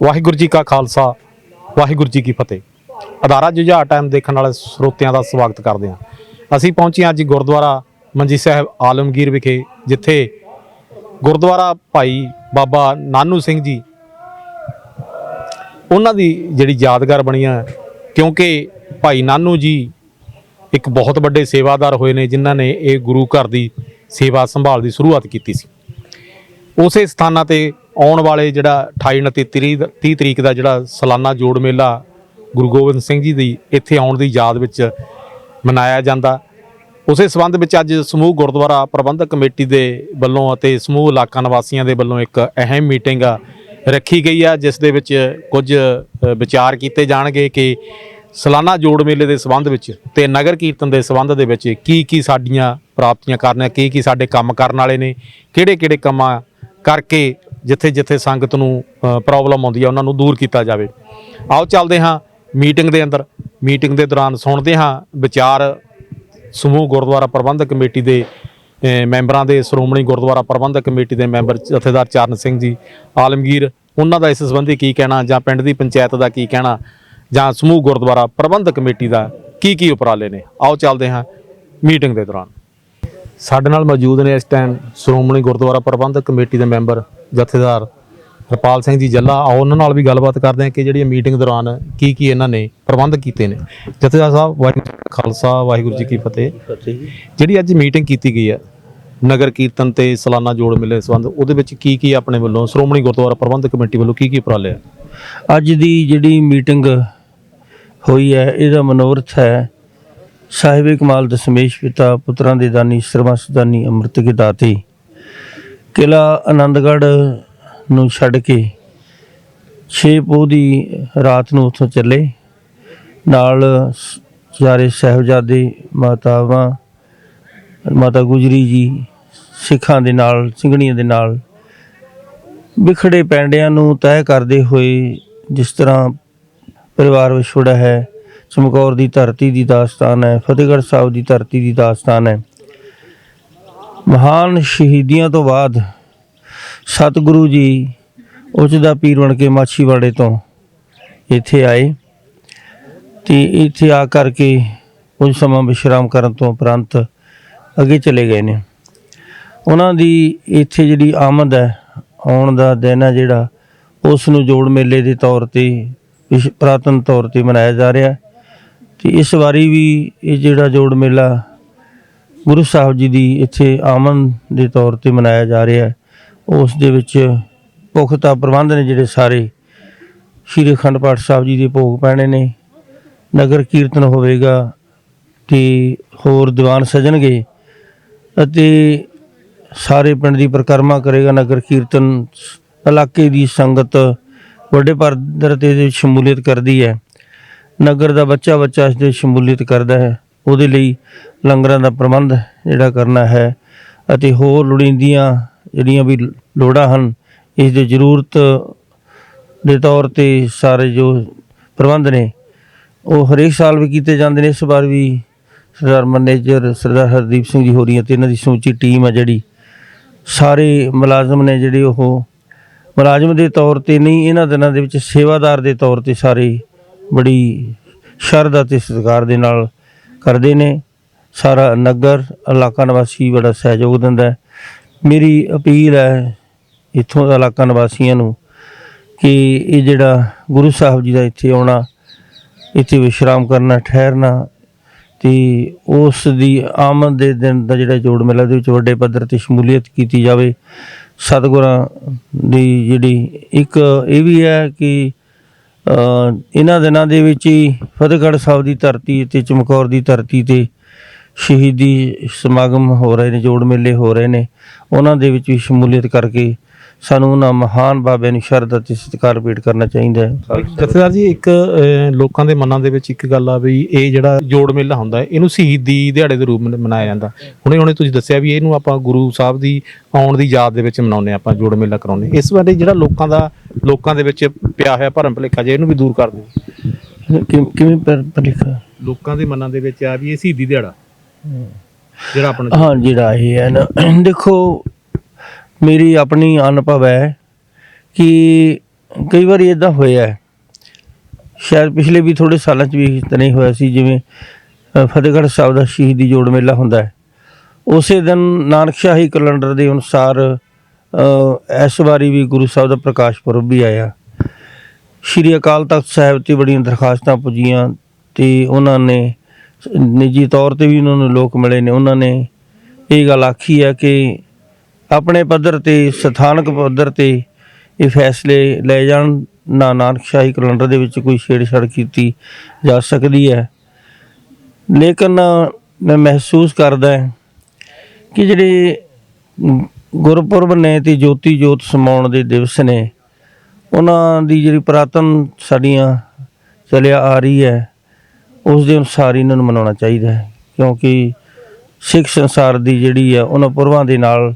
ਵਾਹਿਗੁਰੂ ਜੀ ਕਾ ਖਾਲਸਾ, ਵਾਹਿਗੁਰੂ ਜੀ ਕੀ ਫਤਿਹ। ਅਦਾਰਾ ਜੁਝਾਰ ਟਾਈਮ ਦੇਖਣ ਵਾਲੇ ਸਰੋਤਿਆਂ ਦਾ ਸਵਾਗਤ ਕਰਦੇ ਹਾਂ। ਅਸੀਂ ਪਹੁੰਚੇ ਹਾਂ ਅੱਜ ਗੁਰਦੁਆਰਾ ਮੰਜੀ ਸਾਹਿਬ ਆਲਮਗੀਰ ਵਿਖੇ, ਜਿੱਥੇ ਗੁਰਦੁਆਰਾ ਭਾਈ ਬਾਬਾ ਨਾਨੂ ਸਿੰਘ ਜੀ, ਉਹਨਾਂ ਦੀ ਜਿਹੜੀ ਯਾਦਗਾਰ ਬਣੀ ਹੈ ਕਿਉਂਕਿ ਭਾਈ ਨਾਨੂ ਜੀ ਇੱਕ ਬਹੁਤ ਵੱਡੇ ਸੇਵਾਦਾਰ ਹੋਏ ਨੇ, ਜਿਨ੍ਹਾਂ ਨੇ ਇਹ ਗੁਰੂ ਘਰ ਦੀ ਸੇਵਾ ਸੰਭਾਲ ਦੀ ਸ਼ੁਰੂਆਤ ਕੀਤੀ ਸੀ। ਉਸੇ ਸਥਾਨਾਂ ਤੇ ਆਉਣ ਵਾਲੇ ਜਿਹੜਾ 28 29 30 30 ਤਰੀਕ ਦਾ ਜਿਹੜਾ ਸਾਲਾਨਾ ਜੋੜ ਮੇਲਾ ਗੁਰੂ ਗੋਬਿੰਦ ਸਿੰਘ ਜੀ ਦੀ ਇੱਥੇ ਆਉਣ ਦੀ ਯਾਦ ਵਿੱਚ ਮਨਾਇਆ ਜਾਂਦਾ। ਉਸੇ ਸਬੰਧ ਵਿੱਚ ਅੱਜ ਸਮੂਹ ਗੁਰਦੁਆਰਾ ਪ੍ਰਬੰਧਕ ਕਮੇਟੀ ਦੇ ਵੱਲੋਂ ਅਤੇ ਸਮੂਹ ਇਲਾਕਾ ਨਿਵਾਸੀਆਂ ਦੇ ਵੱਲੋਂ ਇੱਕ ਅਹਿਮ ਮੀਟਿੰਗ ਰੱਖੀ ਗਈ ਆ, ਜਿਸ ਦੇ ਵਿੱਚ ਕੁਝ ਵਿਚਾਰ ਕੀਤੇ ਜਾਣਗੇ ਕਿ ਸਾਲਾਨਾ ਜੋੜ ਮੇਲੇ ਦੇ ਸਬੰਧ ਵਿੱਚ ਤੇ ਨਗਰ ਕੀਰਤਨ ਦੇ ਸਬੰਧ ਦੇ ਵਿੱਚ ਕੀ ਕੀ ਸਾਡੀਆਂ ਪ੍ਰਾਪਤੀਆਂ ਕਰਨੀਆਂ ਕੀ ਕੀ ਸਾਡੇ ਕੰਮ ਕਰਨ ਵਾਲੇ ਨੇ ਕਿਹੜੇ ਕਿਹੜੇ ਕੰਮਾਂ ਕਰਕੇ ਜਿੱਥੇ ਜਿੱਥੇ ਸੰਗਤ ਨੂੰ ਪ੍ਰੋਬਲਮ ਆਉਂਦੀ ਹੈ ਉਹਨਾਂ ਨੂੰ ਦੂਰ ਕੀਤਾ ਜਾਵੇ। ਆਓ ਚੱਲਦੇ ਹਾਂ ਮੀਟਿੰਗ ਦੇ ਅੰਦਰ। ਮੀਟਿੰਗ ਦੇ ਦੌਰਾਨ ਸੁਣਦੇ ਹਾਂ ਵਿਚਾਰ ਸਮੂਹ ਗੁਰਦੁਆਰਾ ਪ੍ਰਬੰਧਕ ਕਮੇਟੀ ਦੇ ਮੈਂਬਰਾਂ ਦੇ, ਸ਼੍ਰੋਮਣੀ ਗੁਰਦੁਆਰਾ ਪ੍ਰਬੰਧਕ ਕਮੇਟੀ ਦੇ ਮੈਂਬਰ ਜਥੇਦਾਰ ਚਰਨ ਸਿੰਘ ਜੀ, ਆਲਮਗੀਰ, ਉਹਨਾਂ ਦਾ ਇਸ ਸੰਬੰਧੀ ਕੀ ਕਹਿਣਾ ਜਾਂ ਪਿੰਡ ਦੀ ਪੰਚਾਇਤ ਦਾ ਕੀ ਕਹਿਣਾ ਜਾਂ ਸਮੂਹ ਗੁਰਦੁਆਰਾ ਪ੍ਰਬੰਧਕ ਕਮੇਟੀ ਦਾ ਕੀ ਕੀ ਉਪਰਾਲੇ ਨੇ। ਆਓ ਚੱਲਦੇ ਹਾਂ ਮੀਟਿੰਗ ਦੇ ਦੌਰਾਨ। ਸਾਡੇ ਨਾਲ ਮੌਜੂਦ ਨੇ ਇਸ ਟਾਈਮ ਸ਼੍ਰੋਮਣੀ ਗੁਰਦੁਆਰਾ ਪ੍ਰਬੰਧਕ ਕਮੇਟੀ ਦੇ ਮੈਂਬਰ ਜਥੇਦਾਰ ਹਰਪਾਲ ਸਿੰਘ ਜੀ ਜੱਲਾ। ਆਓ ਉਹਨਾਂ ਨਾਲ ਵੀ ਗੱਲਬਾਤ ਕਰਦੇ ਹਾਂ ਕਿ ਜਿਹੜੀ ਮੀਟਿੰਗ ਦੌਰਾਨ ਕੀ ਕੀ ਇਹਨਾਂ ਨੇ ਪ੍ਰਬੰਧ ਕੀਤੇ ਨੇ। ਜਥੇਦਾਰ ਸਾਹਿਬ ਵਾਹਿਗੁਰੂ ਜੀ ਕਾ ਖਾਲਸਾ ਵਾਹਿਗੁਰੂ ਜੀ ਕੀ ਫਤਿਹ। ਜਿਹੜੀ ਅੱਜ ਮੀਟਿੰਗ ਕੀਤੀ ਗਈ ਹੈ ਨਗਰ ਕੀਰਤਨ ਤੇ ਸਾਲਾਨਾ ਜੋੜ ਮੇਲੇ ਸੰਬੰਧ ਉਹਦੇ ਵਿੱਚ ਕੀ ਕੀ ਆਪਣੇ ਵੱਲੋਂ ਸ਼੍ਰੋਮਣੀ ਗੁਰਦੁਆਰਾ ਪ੍ਰਬੰਧਕ ਕਮੇਟੀ ਵੱਲੋਂ ਕੀ ਕੀ ਉਪਰਾਲੇ ਆ? ਅੱਜ ਦੀ ਜਿਹੜੀ ਮੀਟਿੰਗ ਹੋਈ ਹੈ ਇਹਦਾ ਮਨੋਰਥ ਹੈ ਸਾਹਿਬੇ ਕਮਾਲ ਦਸ਼ਮੇਸ਼ ਪਿਤਾ, ਪੁੱਤਰਾਂ ਦੇ ਦਾਨੀ ਸਰਬੰਸ ਦਾਨੀ, ਅੰਮ੍ਰਿਤ ਕੇ ਦਾਤੇ ਕਿਲਾ ਆਨੰਦਗੜ੍ਹ ਨੂੰ ਛੱਡ ਕੇ 6 ਪੋਹ ਦੀ ਰਾਤ ਨੂੰ ਉੱਥੋਂ ਚੱਲੇ। ਨਾਲ ਸਾਰੇ ਚਾਰੇ ਸਾਹਿਬਜ਼ਾਦੇ ਮਾਤਾਵਾਂ, ਮਾਤਾ ਗੁਜਰੀ ਜੀ, ਸਿੱਖਾਂ ਦੇ ਨਾਲ, ਸਿੰਘਣੀਆਂ ਦੇ ਨਾਲ ਵਿਖੜੇ ਪੈਂਡਿਆਂ ਨੂੰ ਤੈਅ ਕਰਦੇ ਹੋਏ ਜਿਸ ਤਰ੍ਹਾਂ ਪਰਿਵਾਰ ਵਿਛੋੜਾ ਹੈ ਚਮਕੌਰ ਦੀ ਧਰਤੀ ਦੀ ਦਾਸਤਾਨ ਹੈ, ਫਤਿਹਗੜ੍ਹ ਸਾਹਿਬ ਦੀ ਧਰਤੀ ਦੀ ਦਾਸਤਾਨ ਹੈ। ਮਹਾਨ ਸ਼ਹੀਦੀਆਂ ਤੋਂ ਬਾਅਦ ਸਤਿਗੁਰੂ ਜੀ ਉੱਚ ਦਾ ਪੀਰ ਬਣ ਕੇ ਮਾਛੀਵਾੜੇ ਤੋਂ ਇੱਥੇ ਆਏ ਤੇ ਇੱਥੇ ਆ ਕਰਕੇ ਕੁਝ ਸਮਾਂ ਵਿਸ਼ਰਾਮ ਕਰਨ ਤੋਂ ਉਪਰੰਤ ਅੱਗੇ ਚਲੇ ਗਏ ਨੇ। ਉਹਨਾਂ ਦੀ ਇੱਥੇ ਜਿਹੜੀ ਆਮਦ ਹੈ, ਆਉਣ ਦਾ ਦਿਨ ਹੈ ਜਿਹੜਾ, ਉਸ ਨੂੰ ਜੋੜ ਮੇਲੇ ਦੇ ਤੌਰ ਤੇ, ਵਿਸ਼- ਪੁਰਾਤਨ ਤੌਰ ਤੇ ਮਨਾਇਆ ਜਾ ਰਿਹਾ ਹੈ। ਤੇ ਇਸ ਵਾਰੀ ਵੀ ਇਹ ਜਿਹੜਾ ਜੋੜ ਮੇਲਾ ਗੁਰੂ ਸਾਹਿਬ ਜੀ ਦੀ ਇੱਥੇ ਆਮਨ ਦੇ ਤੌਰ ਤੇ ਮਨਾਇਆ ਜਾ ਰਿਹਾ ਹੈ, ਉਸ ਦੇ ਵਿੱਚ ਪੁਖਤਾ ਪ੍ਰਬੰਧ ਨੇ ਜਿਹੜੇ ਸਾਰੇ ਸ਼੍ਰੀ ਅਖੰਡ ਪਾਠ ਸਾਹਿਬ ਜੀ ਦੇ ਭੋਗ ਪੈਣੇ ਨੇ, ਨਗਰ ਕੀਰਤਨ ਹੋਵੇਗਾ ਤੇ ਹੋਰ ਦੀਵਾਨ ਸਜਣਗੇ ਅਤੇ ਸਾਰੇ ਪਿੰਡ ਦੀ ਪਰਿਕਰਮਾ ਕਰੇਗਾ ਨਗਰ ਕੀਰਤਨ, ਇਲਾਕੇ ਦੀ ਸੰਗਤ ਵੱਡੇ ਪੱਧਰ ਤੇ ਸ਼ਮੂਲੀਅਤ ਕਰਦੀ ਹੈ। ਨਗਰ ਦਾ ਬੱਚਾ ਬੱਚਾ ਇਸ ਦੇ ਸ਼ਮੂਲੀਅਤ ਕਰਦਾ ਹੈ। ਉਹਦੇ ਲਈ ਲੰਗਰਾਂ ਦਾ ਪ੍ਰਬੰਧ ਜਿਹੜਾ ਕਰਨਾ ਹੈ ਅਤੇ ਹੋਰ ਲੋੜੀਂਦੀਆਂ ਜਿਹੜੀਆਂ ਵੀ ਲੋੜਾਂ ਹਨ, ਇਸ ਦੇ ਜ਼ਰੂਰਤ ਦੇ ਤੌਰ ਤੇ ਸਾਰੇ ਜੋ ਪ੍ਰਬੰਧ ਨੇ, ਉਹ ਹਰੇਕ ਸਾਲ ਵੀ ਕੀਤੇ ਜਾਂਦੇ ਨੇ। ਇਸ ਵਾਰ ਵੀ ਸਰਦਾਰ ਮੈਨੇਜਰ ਸਰਦਾਰ ਹਰਦੀਪ ਸਿੰਘ ਜੀ ਹੋ ਅਤੇ ਇਹਨਾਂ ਦੀ ਸਮੁੱਚੀ ਟੀਮ ਆ ਜਿਹੜੀ, ਸਾਰੇ ਮੁਲਾਜ਼ਮ ਨੇ ਜਿਹੜੇ ਉਹ ਮੁਲਾਜ਼ਮ ਦੇ ਤੌਰ ਤੇ ਨਹੀਂ, ਇਹਨਾਂ ਦਿਨਾਂ ਦੇ ਵਿੱਚ ਸੇਵਾਦਾਰ ਦੇ ਤੌਰ ਤੇ ਸਾਰੇ ਬੜੀ ਸ਼ਰਧਾ ਤੇ ਸਤਿਕਾਰ ਦੇ ਨਾਲ ਕਰਦੇ ਨੇ। ਸਾਰਾ ਨਗਰ, ਇਲਾਕਾ ਨਿਵਾਸੀ ਬੜਾ ਸਹਿਯੋਗ ਦਿੰਦਾ ਮੇਰੀ ਅਪੀਲ ਹੈ ਇੱਥੋਂ ਦੇ ਇਲਾਕਾ ਨਿਵਾਸੀਆਂ ਨੂੰ ਕਿ ਇਹ ਜਿਹੜਾ ਗੁਰੂ ਸਾਹਿਬ ਜੀ ਦਾ ਇੱਥੇ ਆਉਣਾ, ਇੱਥੇ ਵਿਸ਼ਰਾਮ ਕਰਨਾ, ਠਹਿਰਨਾ ਤੇ ਉਸ ਦੀ ਆਮਦ ਦੇ ਦਿਨ ਦਾ ਜਿਹੜਾ ਜੋੜ ਮੇਲਾ ਦੇ ਵਿੱਚ ਵੱਡੇ ਪੱਧਰ ਤੇ ਸ਼ਮੂਲੀਅਤ ਕੀਤੀ ਜਾਵੇ। ਸਤਿਗੁਰਾਂ ਦੀ ਜਿਹੜੀ ਇੱਕ ਇਹ ਵੀ ਹੈ ਕਿ ਇਹਨਾਂ ਦਿਨਾਂ ਦੇ ਵਿੱਚ ਹੀ ਫਤਿਹਗੜ੍ਹ ਸਾਹਿਬ ਦੀ ਧਰਤੀ ਤੇ ਚਮਕੌਰ ਦੀ ਧਰਤੀ ਤੇ ਸ਼ਹੀਦੀ ਸਮਾਗਮ ਹੋ ਰਹੇ ਨੇ, ਜੋੜ ਮੇਲੇ ਹੋ ਰਹੇ ਨੇ। ਉਹਨਾਂ ਦੇ ਵਿੱਚ ਵੀ ਸ਼ਮੂਲੀਅਤ ਕਰਕੇ ਸਾਨੂੰ ਉਹਨਾਂ ਮਹਾਨ ਬਾਬਿਆਂ ਨੂੰ ਸ਼ਰਧਾ ਤੇ ਸਤਿਕਾਰ ਭੇਟ ਕਰਨਾ ਚਾਹੀਦਾ ਹੈ। ਜਥੇਦਾਰ ਜੀ ਇੱਕ ਲੋਕਾਂ ਦੇ ਮਨਾਂ ਦੇ ਵਿੱਚ ਇੱਕ ਗੱਲ ਆ ਵੀ ਇਹ ਜਿਹੜਾ ਜੋੜ ਮੇਲਾ ਹੁੰਦਾ ਹੈ ਇਹਨੂੰ ਸ਼ਹੀਦੀ ਦਿਹਾੜੇ ਦੇ ਰੂਪ ਵਿੱਚ ਮਨਾਇਆ ਜਾਂਦਾ। ਹੁਣੇ ਹੁਣੇ ਤੁਸੀਂ ਦੱਸਿਆ ਵੀ ਇਹਨੂੰ ਆਪਾਂ ਗੁਰੂ ਸਾਹਿਬ ਦੀ ਆਉਣ ਦੀ ਯਾਦ ਦੇ ਵਿੱਚ ਮਨਾਉਂਦੇ ਆਪਾਂ ਜੋੜ ਮੇਲਾ ਕਰਾਉਂਦੇ ਇਸ ਬਾਰੇ ਜਿਹੜਾ ਲੋਕਾਂ ਦਾ ਲੋਕਾਂ ਦੇ ਵਿੱਚ ਪਿਆ ਹੋਇਆ ਭਰਮ ਭੁਲੇਖਾ ਜੇ ਇਹਨੂੰ ਵੀ ਦੂਰ ਕਰ ਦਿਓ ਕਿਵੇਂ ਪਰਿਖਾ ਲੋਕਾਂ ਦੇ ਮਨਾਂ ਦੇ ਵਿੱਚ ਆ ਵੀ ਇਹ ਸ਼ਹੀਦੀ ਦਿਹਾੜਾ। ਜਿਹੜਾ ਆਪਣਾ ਹਾਂ ਜਿਹੜਾ ਇਹ ਹੈ ਨਾ। ਦੇਖੋ ਮੇਰੀ ਆਪਣੀ ਅਨੁਭਵ ਹੈ ਕਿ ਕਈ ਵਾਰੀ ਇਦਾਂ ਹੋਇਆ ਹੈ। ਸ਼ਾਇਦ ਪਿਛਲੇ ਵੀ ਥੋੜੇ ਸਾਲਾਂ 'ਚ ਵੀ ਇਸ ਤਰ੍ਹਾਂ ਹੀ ਹੋਇਆ ਸੀ, ਜਿਵੇਂ ਫਤਿਹਗੜ੍ਹ ਸਾਹਿਬ ਦਾ ਸ਼ਹੀਦੀ ਜੋੜ ਮੇਲਾ ਹੁੰਦਾ ਹੈ। ਉਸੇ ਦਿਨ ਨਾਨਕਸ਼ਾਹੀ ਕੈਲੰਡਰ ਦੇ ਅਨੁਸਾਰ ਇਸ ਵਾਰੀ ਵੀ ਗੁਰੂ ਸਾਹਿਬ ਦਾ ਪ੍ਰਕਾਸ਼ ਪੁਰਬ ਵੀ ਆਇਆ। ਸ਼੍ਰੀ ਅਕਾਲ ਤਖਤ ਸਾਹਿਬ ਤੇ ਬੜੀਆਂ ਦਰਖਾਸਤਾਂ ਪੁੱਜੀਆਂ ਤੇ ਉਹਨਾਂ ਨੇ, ਨਿੱਜੀ ਤੌਰ ਤੇ ਵੀ ਉਹਨਾਂ ਨੂੰ ਲੋਕ ਮਿਲੇ ਨੇ। ਉਹਨਾਂ ਨੇ ਇਹ ਗੱਲ ਆਖੀ ਹੈ ਕਿ ਆਪਣੇ ਪੱਧਰ ਤੇ, ਸਥਾਨਕ ਪੱਧਰ ਤੇ ਇਹ ਫੈਸਲੇ ਲਏ ਜਾਣ। ਨਾ ਨਾਨਕਸ਼ਾਹੀ ਕੈਲੰਡਰ ਦੇ ਵਿੱਚ ਕੋਈ ਛੇੜਛਾੜ ਕੀਤੀ ਜਾ ਸਕਦੀ ਹੈ। ਲੇਕਿਨ ਮੈਂ ਮਹਿਸੂਸ ਕਰਦਾ ਕਿ ਜਿਹੜੇ ਗੁਰਪੁਰਬ ਨੇ ਤੇ ਜੋਤੀ ਜੋਤ ਸਮਾਉਣ ਦੇ ਦਿਵਸ ਨੇ, ਉਹਨਾਂ ਦੀ ਜਿਹੜੀ ਪ੍ਰਾਤਨ ਸਾਡੀਆਂ ਚਲਿਆ ਆ ਰਹੀ ਹੈ, ਉਸ ਦੇ ਅਨੁਸਾਰ ਇਹਨਾਂ ਨੂੰ ਮਨਾਉਣਾ ਚਾਹੀਦਾ ਹੈ। ਕਿਉਂਕਿ ਸਿੱਖ ਸੰਸਾਰ ਦੀ ਜਿਹੜੀ ਹੈ, ਉਹਨਾਂ ਪੁਰਬਾਂ ਦੇ ਨਾਲ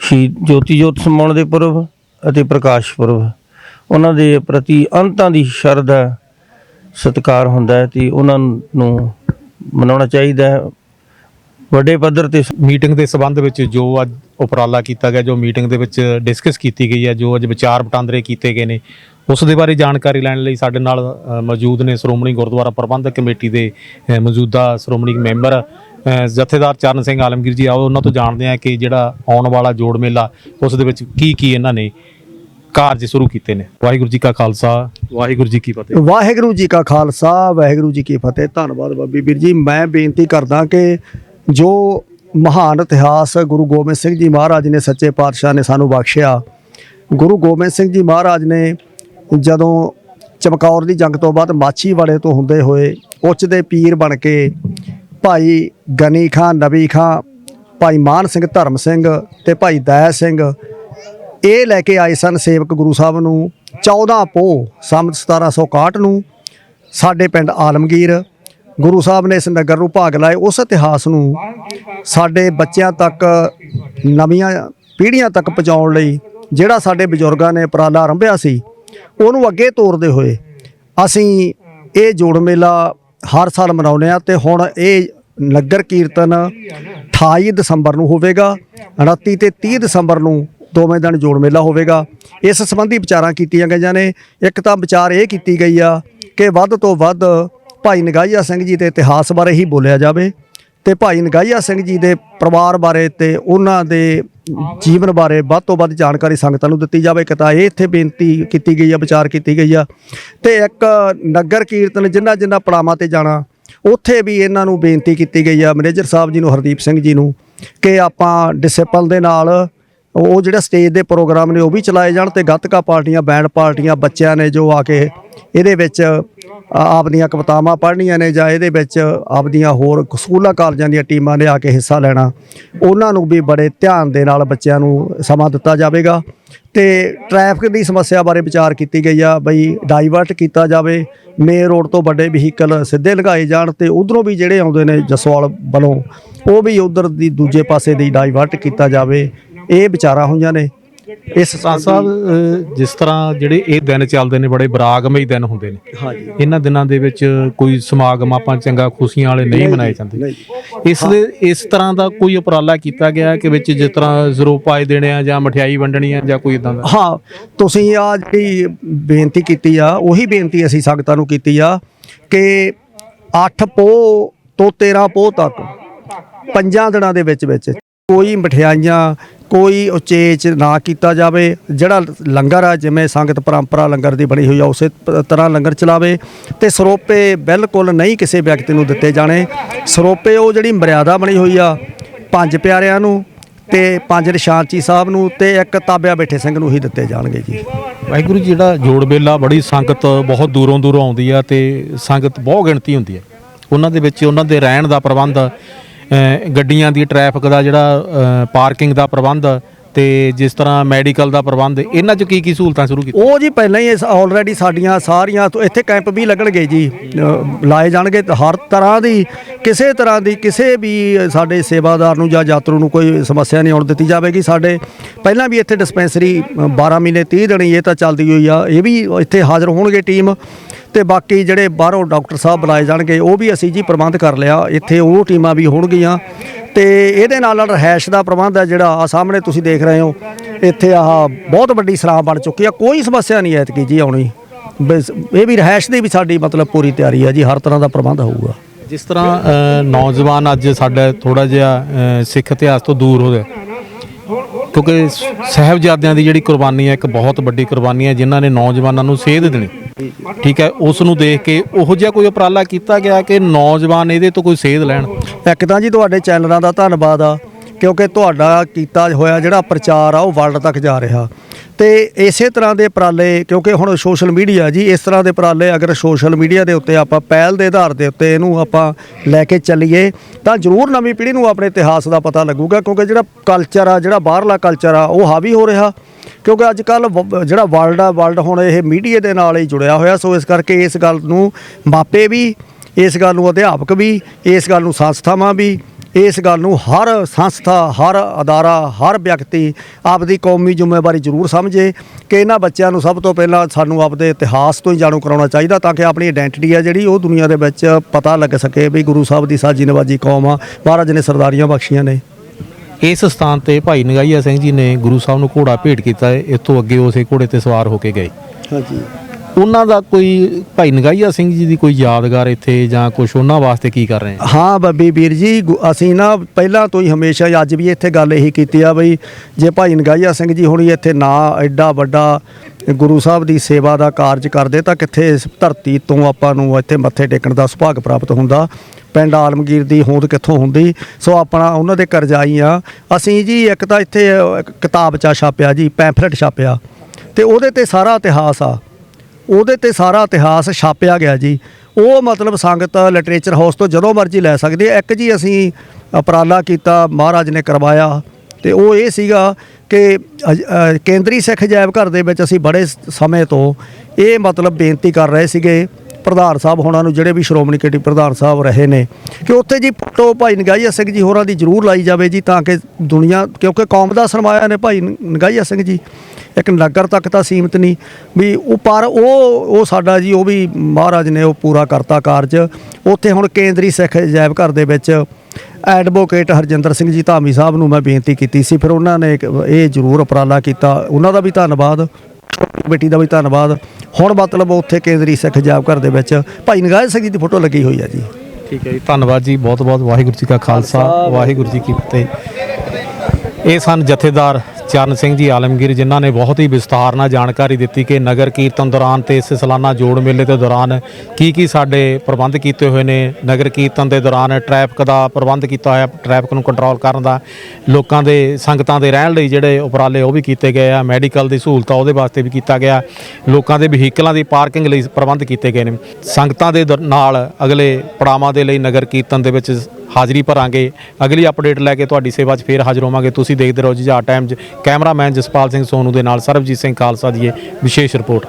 ਸ਼ਹੀਦ ਜੋਤੀ ਜੋਤ ਸਮਾਉਣ ਦੇ ਪੁਰਬ ਅਤੇ ਪ੍ਰਕਾਸ਼ ਪੁਰਬ। ਉਹਨਾਂ ਦੇ ਪ੍ਰਤੀ ਅੰਤਾਂ ਦੀ ਸ਼ਰਧਾ, ਸਤਿਕਾਰ ਹੁੰਦਾ ਹੈ ਤੇ ਉਹਨਾਂ ਨੂੰ ਮਨਾਉਣਾ ਚਾਹੀਦਾ ਹੈ। ਵੱਡੇ ਪੱਧਰ ਤੇ ਮੀਟਿੰਗ ਦੇ ਸਬੰਧ ਵਿੱਚ ਜੋ ਅੱਜ ਉਪਰਾਲਾ ਕੀਤਾ ਗਿਆ, ਜੋ ਮੀਟਿੰਗ ਦੇ ਵਿੱਚ ਡਿਸਕਸ ਕੀਤੀ ਗਈ ਹੈ, ਜੋ ਅੱਜ ਵਿਚਾਰ ਵਟਾਂਦਰੇ ਕੀਤੇ ਗਏ ਨੇ, ਉਸ ਦੇ ਬਾਰੇ ਜਾਣਕਾਰੀ ਲੈਣ ਲਈ ਸਾਡੇ ਨਾਲ ਮੌਜੂਦ ਨੇ ਸ਼੍ਰੋਮਣੀ ਗੁਰਦੁਆਰਾ ਪ੍ਰਬੰਧਕ ਕਮੇਟੀ ਦੇ ਮੌਜੂਦਾ ਸ਼੍ਰੋਮਣੀ ਮੈਂਬਰ ਜਥੇਦਾਰ ਚਰਨ ਸਿੰਘ ਆਲਮਗੀਰ ਜੀ, ਆਓ ਉਹਨਾਂ ਤੋਂ ਜਾਣਦੇ ਹਾਂ ਕਿ ਜਿਹੜਾ ਆਉਣ ਵਾਲਾ ਜੋੜ ਮੇਲਾ, ਉਸ ਦੇ ਵਿੱਚ ਕੀ ਕੀ ਇਹਨਾਂ ਨੇ ਕਾਰਜ ਸ਼ੁਰੂ ਕੀਤੇ ਨੇ। ਵਾਹਿਗੁਰੂ ਜੀ ਕਾ ਖਾਲਸਾ, ਵਾਹਿਗੁਰੂ ਜੀ ਕੀ ਫਤਿਹ। ਵਾਹਿਗੁਰੂ ਜੀ ਕਾ ਖਾਲਸਾ, ਵਾਹਿਗੁਰੂ ਜੀ ਕੀ ਫਤਿਹ। ਧੰਨਵਾਦ ਬਾਬੀ ਵੀਰ ਜੀ। ਮੈਂ ਬੇਨਤੀ ਕਰਦਾ ਕਿ ਜੋ ਮਹਾਨ ਇਤਿਹਾਸ ਗੁਰੂ ਗੋਬਿੰਦ ਸਿੰਘ ਜੀ ਮਹਾਰਾਜ ਨੇ ਸੱਚੇ ਪਾਤਸ਼ਾਹ ਨੇ ਸਾਨੂੰ ਬਖਸ਼ਿਆ, ਗੁਰੂ ਗੋਬਿੰਦ ਸਿੰਘ ਜੀ ਮਹਾਰਾਜ ਨੇ ਜਦੋਂ ਚਮਕੌਰ ਦੀ ਜੰਗ ਤੋਂ ਬਾਅਦ ਮਾਛੀਵਾੜੇ ਤੋਂ ਹੁੰਦੇ ਹੋਏ ਉੱਚ ਦੇ ਪੀਰ ਬਣ ਕੇ ਭਾਈ ਗਨੀ ਖਾਂ ਨਬੀ ਖਾਂ, ਭਾਈ ਮਾਨ ਸਿੰਘ, ਧਰਮ ਸਿੰਘ ਤੇ ਭਾਈ ਦਇਆ ਸਿੰਘ, ਇਹ ਲੈ ਕੇ ਆਏ ਸਨ ਸੇਵਕ ਗੁਰੂ ਸਾਹਿਬ ਨੂੰ 14 ਪੋਹ ਸੰਮਤ 1761 ਨੂੰ ਸਾਡੇ ਪਿੰਡ ਆਲਮਗੀਰ। ਗੁਰੂ ਸਾਹਿਬ ਨੇ ਇਸ ਨਗਰ ਨੂੰ ਭਾਗ ਲਾਏ। ਉਸ ਇਤਿਹਾਸ ਨੂੰ ਸਾਡੇ ਬੱਚਿਆਂ ਤੱਕ, ਨਵੀਆਂ ਪੀੜ੍ਹੀਆਂ ਤੱਕ ਪਹੁੰਚਾਉਣ ਲਈ ਜਿਹੜਾ ਸਾਡੇ ਬਜ਼ੁਰਗਾਂ ਨੇ ਉਪਰਾਲਾ ਆਰੰਭਿਆ ਸੀ, ਉਹਨੂੰ ਅੱਗੇ ਤੋਰਦੇ ਹੋਏ ਅਸੀਂ ਇਹ ਜੋੜ ਮੇਲਾ ਹਰ ਸਾਲ ਮਨਾਉਂਦੇ ਆ ਤੇ ਹੁਣ ਇਹ ਨਗਰ ਕੀਰਤਨ 28 ਦਸੰਬਰ ਨੂੰ ਹੋਵੇਗਾ 29 ਤੇ 30 ਦਸੰਬਰ ਨੂੰ ਦੋਵੇਂ ਦਿਨ ਜੋੜ ਮੇਲਾ ਹੋਵੇਗਾ। ਇਸ ਸੰਬੰਧੀ ਵਿਚਾਰਾਂ ਕੀਤੀਆਂ ਗਈਆਂ ਨੇ। ਇੱਕ ਤਾਂ ਵਿਚਾਰ ਇਹ ਕੀਤੀ ਗਈ ਆ ਕਿ ਵੱਧ ਤੋਂ ਵੱਧ ਭਾਈ ਨਗਾਈਆ ਸਿੰਘ ਜੀ ਦੇ ਇਤਿਹਾਸ ਬਾਰੇ ਹੀ ਬੋਲਿਆ ਜਾਵੇ। ਤੇ ਭਾਈ ਨਗਾਈਆ ਸਿੰਘ ਜੀ ਦੇ ਪਰਿਵਾਰ ਬਾਰੇ ਤੇ ਉਹਨਾਂ ਦੇ ਜੀਵਨ ਬਾਰੇ ਵੱਧ ਤੋਂ ਵੱਧ ਜਾਣਕਾਰੀ ਸੰਗਤਾਂ ਨੂੰ ਦਿੱਤੀ ਜਾਵੇ। ਕਿਤਾ ਇਹ ਇੱਥੇ ਬੇਨਤੀ ਕੀਤੀ ਗਈ ਆ, ਵਿਚਾਰ ਕੀਤੀ ਗਈ ਆ। ਤੇ ਇੱਕ ਨਗਰ ਕੀਰਤਨ ਜਿੰਨਾ ਜਿੰਨਾ ਪੜਾਵਾਂ ਤੇ ਜਾਣਾ, ਉੱਥੇ ਵੀ ਇਹਨਾਂ ਨੂੰ ਬੇਨਤੀ ਕੀਤੀ ਗਈ ਆ। ਮੈਨੇਜਰ ਸਾਹਿਬ ਜੀ ਨੂੰ, ਹਰਦੀਪ ਸਿੰਘ ਜੀ ਨੂੰ ਕਿ ਆਪਾਂ ਡਿਸਪਲ ਦੇ ਨਾਲ ਉਹ ਜਿਹੜਾ ਸਟੇਜ ਦੇ ਪ੍ਰੋਗਰਾਮ ਨੇ ਉਹ ਵੀ ਚਲਾਏ ਜਾਣ ਤੇ ਗੱਤਕਾ ਪਾਰਟੀਆਂ, ਬੈਂਡ ਪਾਰਟੀਆਂ, ਬੱਚਿਆਂ ਨੇ ਜੋ ਆ ਕੇ ਇਹਦੇ ਵਿੱਚ ਆਪਦੀਆਂ ਕਵਿਤਾਵਾਂ ਪੜ੍ਹਨੀਆਂ ਨੇ ਜਾਂ ਇਹਦੇ ਵਿੱਚ ਆਪਦੀਆਂ ਹੋਰ ਸਕੂਲਾਂ ਕਾਲਜਾਂ ਦੀਆਂ ਟੀਮਾਂ ਨੇ ਆ ਕੇ ਹਿੱਸਾ ਲੈਣਾ, ਉਹਨਾਂ ਨੂੰ ਵੀ ਬੜੇ ਧਿਆਨ ਦੇ ਨਾਲ ਬੱਚਿਆਂ ਨੂੰ ਸਮਾਂ ਦਿੱਤਾ ਜਾਵੇਗਾ ਤੇ ਟ੍ਰੈਫਿਕ ਦੀ ਸਮੱਸਿਆ ਬਾਰੇ ਵਿਚਾਰ ਕੀਤੀ ਗਈ ਆ ਬਈ ਡਾਈਵਰਟ ਕੀਤਾ ਜਾਵੇ ਮੇਨ ਰੋਡ ਤੋਂ ਵੱਡੇ ਵਹੀਕਲ ਸਿੱਧੇ ਲਗਾਏ ਜਾਣ ਤੇ ਉਧਰੋਂ ਵੀ ਜਿਹੜੇ ਆਉਂਦੇ ਨੇ ਜਸਵਾਲ ਵੱਲੋਂ, ਉਹ ਵੀ ਉਧਰ ਦੀ ਦੂਜੇ ਪਾਸੇ ਦੀ ਡਾਈਵਰਟ ਕੀਤਾ ਜਾਵੇ ਇਹ ਵਿਚਾਰਾਂ ਹੋਈਆਂ ਨੇ। ਇਸ ਸਾਧ ਸਾਹਿਬ ਜਿਸ ਤਰ੍ਹਾਂ ਜਿਹੜੇ ਇਹ ਦਿਨ ਚੱਲਦੇ ਨੇ ਬੜੇ ਬਰਾਗਮਈ ਦਿਨ ਹੁੰਦੇ ਨੇ। ਹਾਂਜੀ। ਇਹਨਾਂ ਦਿਨਾਂ ਦੇ ਵਿੱਚ ਕੋਈ ਸਮਾਗਮ ਆਪਾਂ ਚੰਗਾ ਖੁਸ਼ੀਆਂ ਵਾਲੇ ਨਹੀਂ ਮਨਾਏ ਜਾਂਦੇ। ਇਸ ਦੇ ਇਸ ਤਰ੍ਹਾਂ ਦਾ ਕੋਈ ਉਪਰਾਲਾ ਕੀਤਾ ਗਿਆ ਕਿ ਵਿੱਚ ਜਿਸ ਤਰ੍ਹਾਂ ਜ਼ਰੂਪਾਏ ਦੇਣੇ ਆ ਜਾਂ ਮਠਿਆਈ ਵੰਡਣੀ ਆ ਜਾਂ ਕੋਈ ਇਦਾਂ ਦਾ? ਹਾਂ ਤੁਸੀਂ ਆ ਜਿਹੜੀ ਬੇਨਤੀ ਕੀਤੀ ਆ ਉਹੀ ਬੇਨਤੀ ਅਸੀਂ ਸੰਗਤਾਂ ਨੂੰ ਕੀਤੀ ਆ ਕਿ 8 ਪੋਹ ਤੋਂ 13 ਪੋਹ ਤੱਕ ਪੰਜਾਂ ਦਿਨਾਂ ਦੇ ਵਿੱਚ ਵਿੱਚ ਕੋਈ ਮਠਿਆਈਆਂ ਕੋਈ ਉਚੇਚ ਨਾ ਕੀਤਾ ਜਾਵੇ, ਜਿਹੜਾ ਲੰਗਰ ਆ, ਜਿਵੇਂ ਸੰਗਤ ਪਰੰਪਰਾ ਲੰਗਰ ਦੀ ਬਣੀ ਹੋਈ ਆ, ਉਸੇ ਪ- ਤਰ੍ਹਾਂ ਲੰਗਰ ਚਲਾਵੇ ਤੇ ਸਰੋਪੇ ਬਿਲਕੁਲ ਨਹੀਂ ਕਿਸੇ ਵਿਅਕਤੀ ਨੂੰ ਦਿੱਤੇ ਜਾਣੇ। ਸਰੋਪੇ ਉਹ ਜਿਹੜੀ ਮਰਿਆਦਾ ਬਣੀ ਹੋਈ ਆ, ਪੰਜ ਪਿਆਰਿਆਂ ਨੂੰ ਤੇ ਪੰਜ ਨਿਸ਼ਾਨਚੀ ਸਾਹਿਬ ਨੂੰ ਤੇ ਇੱਕ ਤਾਬਿਆ ਬੈਠੇ ਸਿੰਘ ਨੂੰ ਹੀ ਦਿੱਤੇ ਜਾਣਗੇ ਜੀ। ਵਾਹਿਗੁਰੂ ਜੀ, ਜਿਹੜਾ ਜੋੜ ਮੇਲਾ ਬੜੀ ਸੰਗਤ ਬਹੁਤ ਦੂਰੋਂ ਦੂਰੋਂ ਆਉਂਦੀ ਆ ਤੇ ਸੰਗਤ ਬਹੁਤ ਗਿਣਤੀ ਹੁੰਦੀ ਹੈ ਉਹਨਾਂ ਦੇ ਵਿੱਚ ਉਹਨਾਂ ਦੇ ਰਹਿਣ ਦਾ ਪ੍ਰਬੰਧ ਗੱਡੀਆਂ ਦੀ ਟ੍ਰੈਫਿਕ ਦਾ ਜਿਹੜਾ ਪਾਰਕਿੰਗ ਦਾ ਪ੍ਰਬੰਧ ਤੇ ਜਿਸ ਤਰ੍ਹਾਂ ਮੈਡੀਕਲ ਦਾ ਪ੍ਰਬੰਧ, ਇਹਨਾਂ 'ਚ ਕੀ ਕੀ ਸਹੂਲਤਾਂ ਸ਼ੁਰੂ ਕੀਤੀਆਂ? ਉਹ ਜੀ ਪਹਿਲਾਂ ਹੀ ਆਲਰੇਡੀ ਸਾਡੀਆਂ ਸਾਰੀਆਂ ਤੋਂ ਇੱਥੇ ਕੈਂਪ ਵੀ ਲੱਗਣਗੇ ਜੀ। ਲਾਏ ਜਾਣਗੇ ਹਰ ਤਰ੍ਹਾਂ ਦੀ, ਕਿਸੇ ਤਰ੍ਹਾਂ ਦੀ ਕਿਸੇ ਵੀ ਸਾਡੇ ਸੇਵਾਦਾਰ ਨੂੰ ਜਾਂ ਯਾਤਰੂ ਨੂੰ ਕੋਈ ਸਮੱਸਿਆ ਨਹੀਂ ਆਉਣ ਦਿੱਤੀ ਜਾਵੇਗੀ। ਸਾਡੇ ਪਹਿਲਾਂ ਵੀ ਇੱਥੇ ਡਿਸਪੈਂਸਰੀ 12 ਮਹੀਨੇ 30 ਦਿਨ ਹੀ ਇਹ ਤਾਂ ਚੱਲਦੀ ਹੋਈ ਆ। ਇਹ ਵੀ ਇੱਥੇ ਹਾਜ਼ਰ ਹੋਣਗੇ ਟੀਮ ਤੇ ਬਾਕੀ ਜਿਹੜੇ ਬਾਹਰੋਂ ਡਾਕਟਰ ਸਾਹਿਬ ਬੁਲਾਏ ਜਾਣਗੇ, ਉਹ ਵੀ ਅਸੀਂ ਜੀ ਪ੍ਰਬੰਧ ਕਰ ਲਿਆ। ਇੱਥੇ ਉਹ ਟੀਮਾਂ ਵੀ ਹੋਣਗੀਆਂ। ਤੇ ਇਹਦੇ ਨਾਲ ਨਾਲ ਰਹਿائش ਦਾ ਪ੍ਰਬੰਧ ਹੈ ਜਿਹੜਾ ਆ ਸਾਹਮਣੇ ਤੁਸੀਂ ਦੇਖ ਰਹੇ ਹੋ। ਇੱਥੇ ਆਹ ਬਹੁਤ ਵੱਡੀ ਸਰਾਹ ਬਣ ਚੁੱਕੀ ਆ ਕੋਈ ਸਮੱਸਿਆ ਨਹੀਂ ਐਤਕੀ ਜੀ ਆਉਣੀ। ਇਹ ਵੀ ਰਹਿائش ਦੀ ਵੀ ਸਾਡੀ ਮਤਲਬ ਪੂਰੀ ਤਿਆਰੀ ਹੈ ਜੀ। ਹਰ ਤਰ੍ਹਾਂ ਦਾ ਪ੍ਰਬੰਧ ਹੋਊਗਾ। ਜਿਸ ਤਰ੍ਹਾਂ ਨੌਜਵਾਨ ਅੱਜ ਸਾਡਾ ਥੋੜਾ ਜਿਹਾ ਸਿੱਖ ਇਤਿਹਾਸ ਤੋਂ ਦੂਰ ਹੋ ਗਿਆ ਕਿਉਂਕਿ ਸਹਿਬਜ਼ਾਦਿਆਂ ਦੀ ਜਿਹੜੀ ਕੁਰਬਾਨੀ ਹੈ, ਇੱਕ ਬਹੁਤ ਵੱਡੀ ਕੁਰਬਾਨੀ ਹੈ, ਜਿਨ੍ਹਾਂ ਨੇ ਨੌਜਵਾਨਾਂ ਨੂੰ ਸੇਧ ਦੇਣੀ। ਠੀਕ ਹੈ, ਉਸ ਨੂੰ ਦੇਖ ਕੇ ਉਹੋ ਜਿਹਾ ਕੋਈ ਉਪਰਾਲਾ ਕੀਤਾ ਗਿਆ ਕਿ ਨੌਜਵਾਨ ਇਹਦੇ ਤੋਂ ਕੋਈ ਸੇਧ ਲੈਣ? ਇੱਕ ਤਾਂ ਜੀ ਤੁਹਾਡੇ ਚੈਨਲਾਂ ਦਾ ਧੰਨਵਾਦ ਆ, ਕਿਉਂਕਿ ਤੁਹਾਡਾ ਕੀਤਾ ਹੋਇਆ ਜਿਹੜਾ ਪ੍ਰਚਾਰ ਆ, ਉਹ ਵਰਲਡ ਤੱਕ ਜਾ ਰਿਹਾ। ਤੇ ਇਸੇ ਤਰ੍ਹਾਂ ਦੇ ਉਪਰਾਲੇ, ਕਿਉਂਕਿ ਹੁਣ ਸੋਸ਼ਲ ਮੀਡੀਆ ਜੀ, ਇਸ ਤਰ੍ਹਾਂ ਦੇ ਉਪਰਾਲੇ ਅਗਰ ਸੋਸ਼ਲ ਮੀਡੀਆ ਦੇ ਉੱਤੇ ਆਪਾਂ ਪਹਿਲ ਦੇ ਆਧਾਰ ਦੇ ਉੱਤੇ ਇਹਨੂੰ ਆਪਾਂ ਲੈ ਕੇ ਚੱਲੀਏ, ਤਾਂ ਜ਼ਰੂਰ ਨਵੀਂ ਪੀੜ੍ਹੀ ਨੂੰ ਆਪਣੇ ਇਤਿਹਾਸ ਦਾ ਪਤਾ ਲੱਗੂਗਾ, ਕਿਉਂਕਿ ਜਿਹੜਾ ਕਲਚਰ ਆ, ਜਿਹੜਾ ਬਾਹਰਲਾ ਕਲਚਰ ਆ, ਉਹ ਹਾਵੀ ਹੋ ਰਿਹਾ। ਕਿਉਂਕਿ ਅੱਜ ਕੱਲ ਜਿਹੜਾ ਵਰਲਡ ਆ ਵਰਲਡ ਹੁਣ ਇਹ ਮੀਡੀਆ ਦੇ ਨਾਲ ਹੀ ਜੁੜਿਆ ਹੋਇਆ, ਸੋ ਇਸ ਕਰਕੇ ਇਸ ਗੱਲ ਨੂੰ ਮਾਪੇ ਵੀ, ਇਸ ਗੱਲ ਨੂੰ ਅਧਿਆਪਕ ਵੀ, ਇਸ ਗੱਲ ਨੂੰ ਸੰਸਥਾਵਾਂ ਵੀ, ਇਸ ਗੱਲ ਨੂੰ ਹਰ ਸੰਸਥਾ, ਹਰ ਅਦਾਰਾ, ਹਰ ਵਿਅਕਤੀ ਆਪਦੀ ਕੌਮੀ ਜ਼ਿੰਮੇਵਾਰੀ ਜ਼ਰੂਰ ਸਮਝੇ ਕਿ ਇਹਨਾਂ ਬੱਚਿਆਂ ਨੂੰ ਸਭ ਤੋਂ ਪਹਿਲਾਂ ਸਾਨੂੰ ਆਪਦੇ ਇਤਿਹਾਸ ਤੋਂ ਹੀ ਜਾਣੂ ਕਰਾਉਣਾ ਚਾਹੀਦਾ ਤਾਂ ਕਿ ਆਪਣੀ ਆਇਡੈਂਟੀਟੀ ਆ ਜਿਹੜੀ ਉਹ ਦੁਨੀਆ ਦੇ ਵਿੱਚ ਪਤਾ ਲੱਗ ਸਕੇ ਵੀ ਗੁਰੂ ਸਾਹਿਬ ਦੀ ਸਾਜੀ ਨਵਾਜੀ ਕੌਮ ਆ, ਮਹਾਰਾਜ ਨੇ ਸਰਦਾਰੀਆਂ ਬਖਸ਼ੀਆਂ ਨੇ। ਇਸ ਸਥਾਨ ਤੇ ਭਾਈ ਨਗਾਈਆ ਸਿੰਘ ਜੀ ਨੇ ਗੁਰੂ ਸਾਹਿਬ ਨੂੰ ਘੋੜਾ ਭੇਟ ਕੀਤਾ ਹੈ। ਇਸ ਤੋਂ ਅੱਗੇ ਉਸੇ ਘੋੜੇ ਤੇ ਸਵਾਰ ਹੋ ਕੇ ਗਏ। ਹਾਂਜੀ। ਉਹਨਾਂ ਦਾ ਕੋਈ ਭਾਈ ਨਗਾਈਆ ਸਿੰਘ ਜੀ ਦੀ ਕੋਈ ਯਾਦਗਾਰ ਇੱਥੇ ਜਾਂ ਕੁਝ ਉਹਨਾਂ ਵਾਸਤੇ ਕੀ ਕਰ ਰਹੇ ਆ ਹਾਂ ਬੱਬੀ ਵੀਰ ਜੀ ਗੁ- ਅਸੀਂ ਨਾ ਪਹਿਲਾਂ ਤੋਂ ਹੀ ਹਮੇਸ਼ਾ ਹੀ ਅੱਜ ਵੀ ਇੱਥੇ ਗੱਲ ਇਹੀ ਕੀਤੀ ਆ ਬਈ ਜੇ ਭਾਈ ਨਗਾਈਆ ਸਿੰਘ ਜੀ ਹੁਣੀ ਇੱਥੇ ਨਾ ਐਡਾ ਵੱਡਾ ਗੁਰੂ ਸਾਹਿਬ ਦੀ ਸੇਵਾ ਦਾ ਕਾਰਜ ਕਰਦੇ ਤਾਂ ਕਿੱਥੇ ਇਸ ਧਰਤੀ ਤੋਂ ਆਪਾਂ ਨੂੰ ਇੱਥੇ ਮੱਥੇ ਟੇਕਣ ਦਾ ਸੁਭਾਗ ਪ੍ਰਾਪਤ ਹੁੰਦਾ? ਪਿੰਡ ਆਲਮਗੀਰ ਦੀ ਹੋਂਦ ਕਿੱਥੋਂ ਹੁੰਦੀ? ਸੋ ਆਪਣਾ ਉਹਨਾਂ ਦੇ ਕਰਜ਼ਾਈ ਆ ਅਸੀਂ ਜੀ ਇੱਕ ਤਾਂ ਇੱਥੇ, ਇੱਕ ਕਿਤਾਬ ਚਾ ਛਾਪਿਆ ਜੀ, ਪੈਂਫਲੇਟ ਛਾਪਿਆ। ਤੇ ਉਹਦੇ ਤੇ ਸਾਰਾ ਇਤਿਹਾਸ ਆ। ਉਹਦੇ ਤੇ ਸਾਰਾ ਇਤਿਹਾਸ ਛਾਪਿਆ ਗਿਆ ਜੀ। ਉਹ ਮਤਲਬ ਸੰਗਤ ਲਿਟਰੇਚਰ ਹਾਊਸ ਤੋਂ ਜਦੋਂ ਮਰਜ਼ੀ ਲੈ ਸਕਦੀ ਇੱਕ ਜੀ ਅਸੀਂ ਉਪਰਾਲਾ ਕੀਤਾ, ਮਹਾਰਾਜ ਨੇ ਕਰਵਾਇਆ। ਤੇ ਉਹ ਇਹ ਸੀਗਾ ਕਿ ਅਜ- ਕੇਂਦਰੀ ਸਿੱਖ ਅਜਾਇਬ ਘਰ ਦੇ ਵਿੱਚ ਅਸੀਂ ਬੜੇ ਸਮੇਂ ਤੋਂ ਇਹ ਮਤਲਬ ਬੇਨਤੀ ਕਰ ਰਹੇ ਸੀਗੇ ਪ੍ਰਧਾਨ ਸਾਹਿਬ ਹੋਣਾ ਨੂੰ, ਜਿਹੜੇ ਵੀ ਸ਼੍ਰੋਮਣੀ ਕਮੇਟੀ ਪ੍ਰਧਾਨ ਸਾਹਿਬ ਰਹੇ ਨੇ, ਕਿ ਉੱਥੇ ਜੀ ਫੋਟੋ ਭਾਈ ਨਗਾਈਆ ਸਿੰਘ ਜੀ ਹੋਰਾਂ ਦੀ ਜ਼ਰੂਰ ਲਾਈ ਜਾਵੇ ਜੀ, ਤਾਂ ਕਿ ਦੁਨੀਆ, ਕਿਉਂਕਿ ਕੌਮ ਦਾ ਸਰਮਾਇਆ ਨੇ ਭਾਈ ਨਗਾਈਆ ਸਿੰਘ ਜੀ, ਇੱਕ ਨਗਰ ਤੱਕ ਤਾਂ ਸੀਮਿਤ ਨਹੀਂ, ਵੀ ਉਹ ਪਰ ਉਹ ਉਹ ਸਾਡਾ ਜੀ, ਉਹ ਵੀ ਮਹਾਰਾਜ ਨੇ ਉਹ ਪੂਰਾ ਕਰਤਾ ਕਾਰਜ, ਉੱਥੇ ਹੁਣ ਕੇਂਦਰੀ ਸਿੱਖ ਅਜਾਇਬ ਘਰ ਦੇ ਵਿੱਚ ਐਡਵੋਕੇਟ ਹਰਜਿੰਦਰ ਸਿੰਘ ਜੀ ਧਾਮੀ ਸਾਹਿਬ ਨੂੰ ਮੈਂ ਬੇਨਤੀ ਕੀਤੀ ਸੀ ਫਿਰ ਉਹਨਾਂ ਨੇ ਇੱਕ ਇਹ ਜ਼ਰੂਰ ਉਪਰਾਲਾ ਕੀਤਾ। ਉਹਨਾਂ ਦਾ ਵੀ ਧੰਨਵਾਦ ਬੇਟੀ ਦਾ ਵੀ ਧੰਨਵਾਦ। ਹੁਣ ਮਤਲਬ ਉੱਥੇ ਕੇਂਦਰੀ ਸਿੱਖ ਅਜਾਇਬ ਘਰ ਦੇ ਵਿੱਚ ਭਾਈ ਨਗਾਇ ਸਿੰਘ ਜੀ ਦੀ ਫੋਟੋ ਲੱਗੀ ਹੋਈ ਹੈ ਜੀ। ਠੀਕ ਹੈ ਜੀ ਧੰਨਵਾਦ ਜੀ ਬਹੁਤ ਬਹੁਤ ਵਾਹਿਗੁਰੂ ਜੀ ਕਾ ਖਾਲਸਾ ਵਾਹਿਗੁਰੂ ਜੀ ਕੀ ਫਤਿਹ। ਇਹ ਸਨ ਜਥੇਦਾਰ ਚਰਨ ਸਿੰਘ ਜੀ ਆਲਮਗੀਰ, ਜਿਨ੍ਹਾਂ ਨੇ ਬਹੁਤ ਹੀ ਵਿਸਥਾਰ ਨਾਲ ਜਾਣਕਾਰੀ ਦਿੱਤੀ ਕਿ ਨਗਰ ਕੀਰਤਨ ਦੌਰਾਨ ਤੇ ਇਸ ਸਾਲਾਨਾ ਜੋੜ ਮੇਲੇ ਦੇ ਦੌਰਾਨ ਕੀ ਕੀ ਸਾਡੇ ਪ੍ਰਬੰਧ ਕੀਤੇ ਹੋਏ ਨੇ। ਨਗਰ ਕੀਰਤਨ ਦੇ ਦੌਰਾਨ ਟ੍ਰੈਫਿਕ ਦਾ ਪ੍ਰਬੰਧ ਕੀਤਾ ਹੋਇਆ ਟ੍ਰੈਫਿਕ ਨੂੰ ਕੰਟਰੋਲ ਕਰਨ ਦਾ, ਲੋਕਾਂ ਦੇ ਸੰਗਤਾਂ ਦੇ ਰਹਿਣ ਲਈ ਜਿਹੜੇ ਉਪਰਾਲੇ ਉਹ ਵੀ ਕੀਤੇ ਗਏ ਆ ਮੈਡੀਕਲ ਦੀ ਸਹੂਲਤਾਂ ਉਹਦੇ ਵਾਸਤੇ ਵੀ ਕੀਤਾ ਗਿਆ, ਲੋਕਾਂ ਦੇ ਵਹੀਕਲਾਂ ਦੀ ਪਾਰਕਿੰਗ ਲਈ ਪ੍ਰਬੰਧ ਕੀਤੇ ਗਏ ਨੇ। ਸੰਗਤਾਂ ਦੇ ਦਰ- ਨਾਲ ਅਗਲੇ ਪੜਾਵਾਂ ਦੇ ਲਈ ਨਗਰ ਕੀਰਤਨ ਦੇ ਵਿੱਚ ਹਾਜ਼ਰੀ ਭਰਾਂਗੇ। ਅਗਲੀ ਅਪਡੇਟ ਲੈ ਕੇ ਤੁਹਾਡੀ ਸੇਵਾ 'ਚ ਫੇਰ ਹਾਜ਼ਰ ਹੋਵਾਂਗੇ। ਤੁਸੀਂ ਦੇਖਦੇ ਰਹੋ ਜੀ ਟਾਈਮ 'ਚ ਕੈਮਰਾਮੈਨ ਜਸਪਾਲ ਸਿੰਘ ਸੋਨੂ ਦੇ ਨਾਲ ਸਰਬਜੀਤ ਸਿੰਘ ਖਾਲਸਾ ਦੀ ਇਹ ਵਿਸ਼ੇਸ਼ ਰਿਪੋਰਟ।